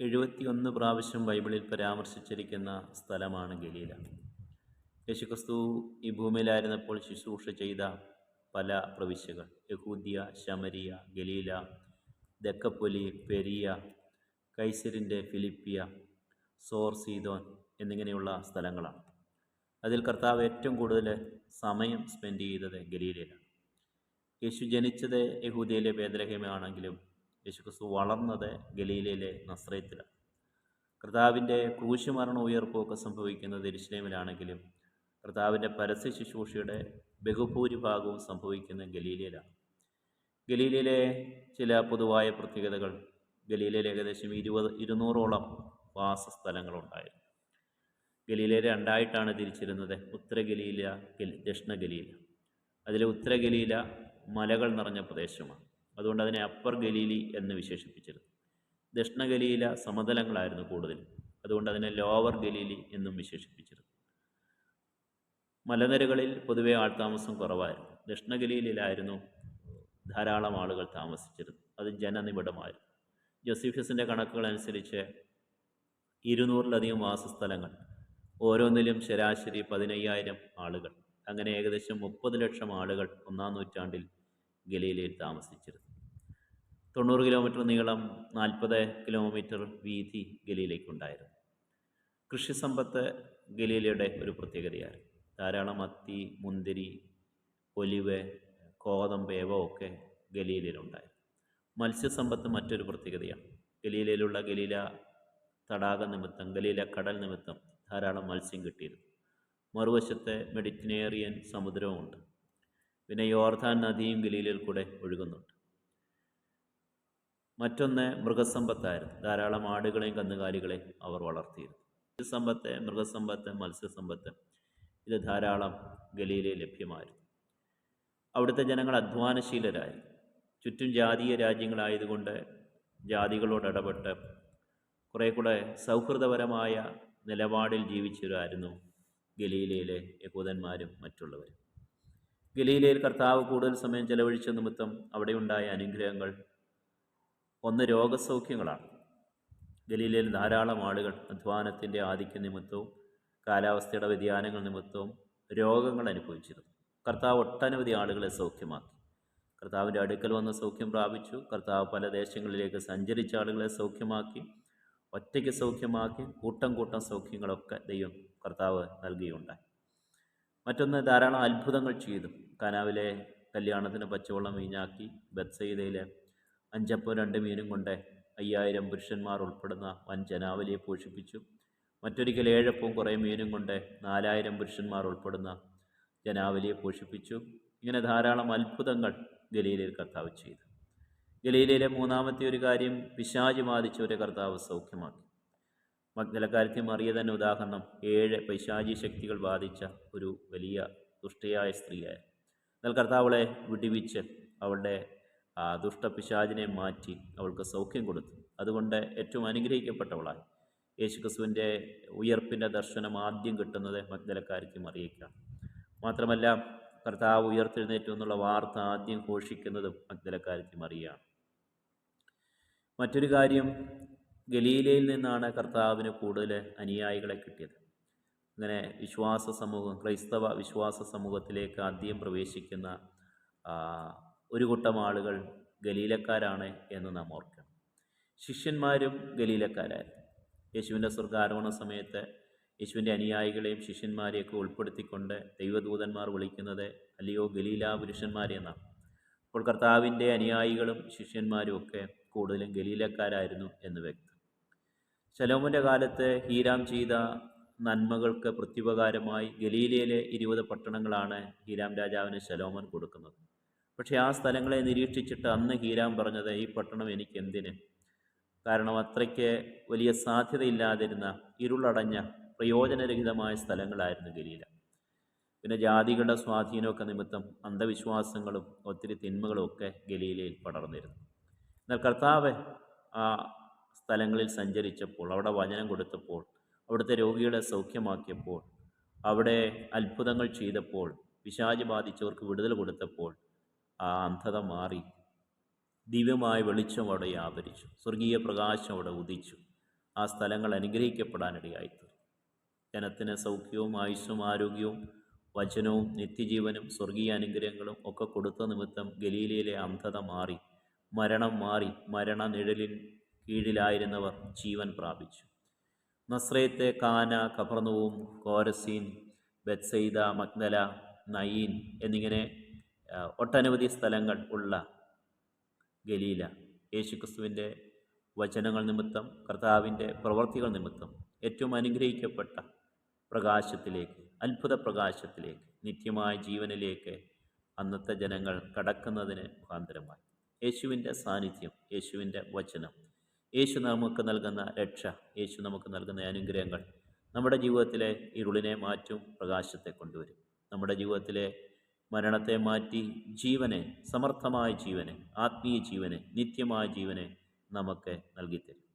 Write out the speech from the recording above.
എഴുപത്തിയൊന്ന് പ്രാവശ്യം ബൈബിളിൽ പരാമർശിച്ചിരിക്കുന്ന സ്ഥലമാണ് ഗലീല. യേശുക്രിസ്തു ഈ ഭൂമിയിലായിരുന്നപ്പോൾ ശുശ്രൂഷ ചെയ്ത പല പ്രവിശ്യകൾ. യഹൂദിയ ശമരിയ ഗലീല ദക്കപ്പൊലി പെരിയ കൈസരിന്റെ ഫിലിപ്പിയ സോർ സീതോൻ എന്നിങ്ങനെയുള്ള സ്ഥലങ്ങളാണ്. അതിൽ കർത്താവ് ഏറ്റവും കൂടുതൽ സമയം സ്പെൻഡ് ചെയ്തത് ഗലീലയിലാണ്. യേശു ജനിച്ചത് യഹൂദിയയിലെ ബേദലഹേമാണെങ്കിലും യേശു ക്രിസ്തു വളർന്നത് ഗലീലയിലെ നസ്രയത്തിലാണ് കർത്താവിന്റെ ക്രൂശുമരണ ഉയർപ്പൊക്കെ സംഭവിക്കുന്നത് എരുശലേമിലാണെങ്കിലും കർത്താവിന്റെ പരസ്യ ശുശ്രൂഷയുടെ ബഹുഭൂരിഭാഗവും സംഭവിക്കുന്നത് ഗലീലയിലാണ്. ഗലീലയിലെ ചില പൊതുവായ പ്രത്യേകതകൾ ഗലീലയിൽ ഏകദേശം ഇരുപത് ഇരുന്നൂറോളം വാസസ്ഥലങ്ങളുണ്ടായിരുന്നു. ഗലീലയെ രണ്ടായിട്ടാണ് തിരിച്ചിരുന്നത് ഉത്തര ഗലീല ഗലി- ദക്ഷിണ ഗലീല. അതിലെ ഉത്തര ഗലീല മലകൾ നിറഞ്ഞ പ്രദേശമാണ്. അതുകൊണ്ട് അതിനെ അപ്പർ ഗലീലി എന്ന് വിശേഷിപ്പിച്ചിരുന്നു. ദക്ഷിണ ഗലീല സമതലങ്ങളായിരുന്നു കൂടുതൽ അതുകൊണ്ട് അതിനെ ലോവർ ഗലീലി എന്നും വിശേഷിപ്പിച്ചിരുന്നു. മലനിരകളിൽ പൊതുവെ ആൾതാമസം കുറവായിരുന്നു. ദക്ഷിണ ഗലീലയിലായിരുന്നു ധാരാളം ആളുകൾ താമസിച്ചിരുന്നു അത് ജനനിബിഡമായിരുന്നു. ജോസിഫസിന്റെ കണക്കുകൾ അനുസരിച്ച് ഇരുന്നൂറിലധികം വാസസ്ഥലങ്ങൾ ഓരോന്നിലും ശരാശരി പതിനയ്യായിരം ആളുകൾ. അങ്ങനെ ഏകദേശം മുപ്പത് ലക്ഷം ആളുകൾ ഒന്നാം നൂറ്റാണ്ടിൽ ഗലീലയിൽ താമസിച്ചിരുന്നു. തൊണ്ണൂറ് കിലോമീറ്റർ നീളം നാൽപ്പത് കിലോമീറ്റർ വീതി ഗലിയിലേക്കുണ്ടായിരുന്നു. കൃഷി സമ്പത്ത് ഗലീലയുടെ ഒരു പ്രത്യേകതയായിരുന്നു ധാരാളം അത്തി മുന്തിരി ഒലിവ് കോതമ്പ് ഇവ ഒക്കെ ഗലീലയിലുണ്ടായിരുന്നു മത്സ്യസമ്പത്ത് മറ്റൊരു പ്രത്യേകതയാണ്. ഗലീലയിലുള്ള ഗലീല തടാക നിമിത്തം ഗലീല കടൽ നിമിത്തം ധാരാളം മത്സ്യം കിട്ടിയിരുന്നു. മറുവശത്തെ മെഡിറ്ററേനിയൻ സമുദ്രവുമുണ്ട്. പിന്നെ യോർധാൻ നദിയും ഗലീലയിൽ കൂടെ ഒഴുകുന്നുണ്ട്. മറ്റൊന്ന് മൃഗസമ്പത്തായിരുന്നു. ധാരാളം ആടുകളെയും കന്നുകാലികളെയും അവർ വളർത്തിയിരുന്നു. സമ്പത്ത് മൃഗസമ്പത്ത് മത്സ്യസമ്പത്ത് ഇത് ധാരാളം ഗലീലയിൽ ലഭ്യമായിരുന്നു. അവിടുത്തെ ജനങ്ങൾ അധ്വാനശീലരായിരുന്നു ചുറ്റും ജാതീയ രാജ്യങ്ങളായതുകൊണ്ട് ജാതികളോട് ഇടപെട്ട് കുറേ കൂടെ സൗഹൃദപരമായ നിലപാടിൽ ജീവിച്ചവരായിരുന്നു ഗലീലയിലെ യഹൂദന്മാരും മറ്റുള്ളവരും. ഗലീലയിൽ കർത്താവ് കൂടുതൽ സമയം ചെലവഴിച്ച നിമിത്തം അവിടെയുണ്ടായ അനുഗ്രഹങ്ങൾ ഒന്ന് രോഗസൗഖ്യങ്ങളാണ്. ഗലീലയിൽ ധാരാളം ആളുകൾ അധ്വാനത്തിന്റെ ആധിക്യ നിമിത്തവും കാലാവസ്ഥയുടെ വ്യതിയാനങ്ങൾ നിമിത്തവും രോഗങ്ങൾ അനുഭവിച്ചിരുന്നു. കർത്താവ് ഒട്ടനവധി ആളുകളെ സൗഖ്യമാക്കി. കർത്താവിന്റെ അടുക്കൽ വന്ന് സൗഖ്യം പ്രാപിച്ചു. കർത്താവ് പല ദേശങ്ങളിലേക്ക് സഞ്ചരിച്ച ആളുകളെ സൗഖ്യമാക്കി. ഒറ്റയ്ക്ക് സൗഖ്യമാക്കി. കൂട്ടം കൂട്ടം സൗഖ്യങ്ങളൊക്കെ ദൈവം കർത്താവ് നൽകിയുണ്ടായി. മറ്റൊന്ന് ധാരാളം അത്ഭുതങ്ങൾ ചെയ്തു. കാനാവിലെ കല്യാണത്തിന് പച്ചവെള്ളം വീഞ്ഞാക്കി ബത്സയിതയിലെ അഞ്ചപ്പവും രണ്ട് മീനും കൊണ്ട് അയ്യായിരം പുരുഷന്മാർ ഉൾപ്പെടുന്ന വൻ ജനാവലിയെ പോഷിപ്പിച്ചു. മറ്റൊരിക്കൽ ഏഴപ്പവും കുറേ മീനും കൊണ്ട് നാലായിരം പുരുഷന്മാർ ഉൾപ്പെടുന്ന ജനാവലിയെ പോഷിപ്പിച്ചു. ഇങ്ങനെ ധാരാളം അത്ഭുതങ്ങൾ ഗലീലയിൽ കർത്താവ് ചെയ്തു. ഗലീലയിലെ മൂന്നാമത്തെ ഒരു കാര്യം പിശാചി ബാധിച്ചവരെ കർത്താവ് സൗഖ്യമാക്കി. മഗ്നലക്കാരത്തി മറിയ തന്നെ ഉദാഹരണം ഏഴ് പൈശാചി ശക്തികൾ ബാധിച്ച ഒരു വലിയ ദുഷ്ടയായ സ്ത്രീയായിരുന്നു എന്നാൽ കർത്താവളെ വിടിവിച്ച് അവളുടെ ദുഷ്ടപിശാചിനെ മാറ്റി അവൾക്ക് സൗഖ്യം കൊടുത്തു. അതുകൊണ്ട് ഏറ്റവും അനുഗ്രഹിക്കപ്പെട്ടവളായി. യേശുക്രിസ്തുവിന്റെ ഉയർപ്പിന്റെ ദർശനം ആദ്യം കിട്ടുന്നത് മഗ്ദലക്കാരിക്ക് മറിയയ്ക്കാണ് മാത്രമല്ല കർത്താവ് ഉയർത്തെഴുന്നേറ്റു എന്നുള്ള വാർത്ത ആദ്യം ഘോഷിക്കുന്നതും മഗ്ദലക്കാരിക്ക് മറിയാണ് മറ്റൊരു കാര്യം ഗലീലയിൽ നിന്നാണ് കർത്താവിന് കൂടുതൽ അനുയായികളെ കിട്ടിയത്. അങ്ങനെ വിശ്വാസ സമൂഹം ക്രൈസ്തവ വിശ്വാസ സമൂഹത്തിലേക്ക് ആദ്യം പ്രവേശിക്കുന്ന ആ, ഒരു കൂട്ടം ആളുകൾ ഗലീലക്കാരാണ് എന്ന് നാം ഓർക്കണം. ശിഷ്യന്മാരും ഗലീലക്കാരായിരുന്നു. യേശുവിന്റെ സ്വർഗാരോഹണ സമയത്ത് യേശുവിന്റെ അനുയായികളെയും ശിഷ്യന്മാരെയൊക്കെ ഉൾപ്പെടുത്തിക്കൊണ്ട് ദൈവദൂതന്മാർ വിളിക്കുന്നത് അല്ലയോ ഗലീല പുരുഷന്മാരെ എന്നാണ് അപ്പോൾ കർത്താവിന്റെ അനുയായികളും ശിഷ്യന്മാരും ഒക്കെ കൂടുതലും ഗലീലക്കാരായിരുന്നു എന്ന് വ്യക്തം. ശലോമന്റെ കാലത്ത് ഹീരാം ചെയ്ത നന്മകൾക്ക് പ്രത്യുപകാരമായി ഗലീലയിലെ ഇരുപത് പട്ടണങ്ങളാണ് ഹീരാം രാജാവിന് ശലോമോൻ കൊടുക്കുന്നത്. പക്ഷേ ആ സ്ഥലങ്ങളെ നിരീക്ഷിച്ചിട്ട് അന്ന് ഹീരാം പറഞ്ഞത് ഈ പട്ടണം എനിക്ക് എന്തിന്? കാരണം അത്രയ്ക്ക് വലിയ സാധ്യതയില്ലാതിരുന്ന ഇരുളടഞ്ഞ പ്രയോജനരഹിതമായ സ്ഥലങ്ങളായിരുന്നു ഗലീല. പിന്നെ ജാതികളുടെ സ്വാധീനമൊക്കെ നിമിത്തം അന്ധവിശ്വാസങ്ങളും ഒത്തിരി തിന്മകളും ഒക്കെ ഗലീലയിൽ പടർന്നിരുന്നു. എന്നാൽ കർത്താവ് ആ സ്ഥലങ്ങളിൽ സഞ്ചരിച്ചപ്പോൾ അവിടെ വചനം കൊടുത്തപ്പോൾ അവിടുത്തെ രോഗികളെ സൗഖ്യമാക്കിയപ്പോൾ അവിടെ അത്ഭുതങ്ങൾ ചെയ്തപ്പോൾ വിശാചി ബാധിച്ചവർക്ക് വിടുതൽ കൊടുത്തപ്പോൾ ആ അന്ധത മാറി. ദിവ്യമായ വെളിച്ചം അവിടെ ആവരിച്ചു സ്വർഗീയ പ്രകാശം അവിടെ ഉദിച്ചു. ആ സ്ഥലങ്ങൾ അനുഗ്രഹിക്കപ്പെടാനിടയായിത്തീർന്നു ജനത്തിന് സൗഖ്യവും ആയുസ്സും ആരോഗ്യവും വചനവും നിത്യജീവനും സ്വർഗീയ അനുഗ്രഹങ്ങളും ഒക്കെ കൊടുത്ത നിമിത്തം ഗലീലയിലെ അന്ധത മാറി. മരണം മാറി. മരണ നിഴലിൻ കീഴിലായിരുന്നവർ ജീവൻ പ്രാപിച്ചു. നസ്രയത്തെ കാന കഫർണവും കോരസീൻ ബെത്സൈദ മഗ്നല നയീൻ എന്നിങ്ങനെ ഒട്ടനവധി സ്ഥലങ്ങൾ ഉള്ള ഗലീല. യേശുക്രിസ്തുവിന്റെ വചനങ്ങൾ നിമിത്തം കർത്താവിന്റെ പ്രവർത്തികൾ നിമിത്തം ഏറ്റവും അനുഗ്രഹിക്കപ്പെട്ട പ്രകാശത്തിലേക്ക് അത്ഭുത പ്രകാശത്തിലേക്ക് നിത്യമായ ജീവനിലേക്ക് അന്നത്തെ ജനങ്ങൾ കടക്കുന്നതിന് മുഖാന്തരമായി. യേശുവിന്റെ സാന്നിധ്യം യേശുവിന്റെ വചനം യേശു നമുക്ക് നൽകുന്ന രക്ഷ യേശു നമുക്ക് നൽകുന്ന അനുഗ്രഹങ്ങൾ നമ്മുടെ ജീവിതത്തിലെ ഇരുളിനെ മാറ്റും പ്രകാശത്തെ കൊണ്ടുവരും. നമ്മുടെ ജീവിതത്തിലെ മരണത്തെ മാറ്റി ജീവനെ സമർത്ഥമായ ജീവനെ ആത്മീയ ജീവനെ നിത്യമായ ജീവനെ നമുക്ക് നൽകിത്തരും.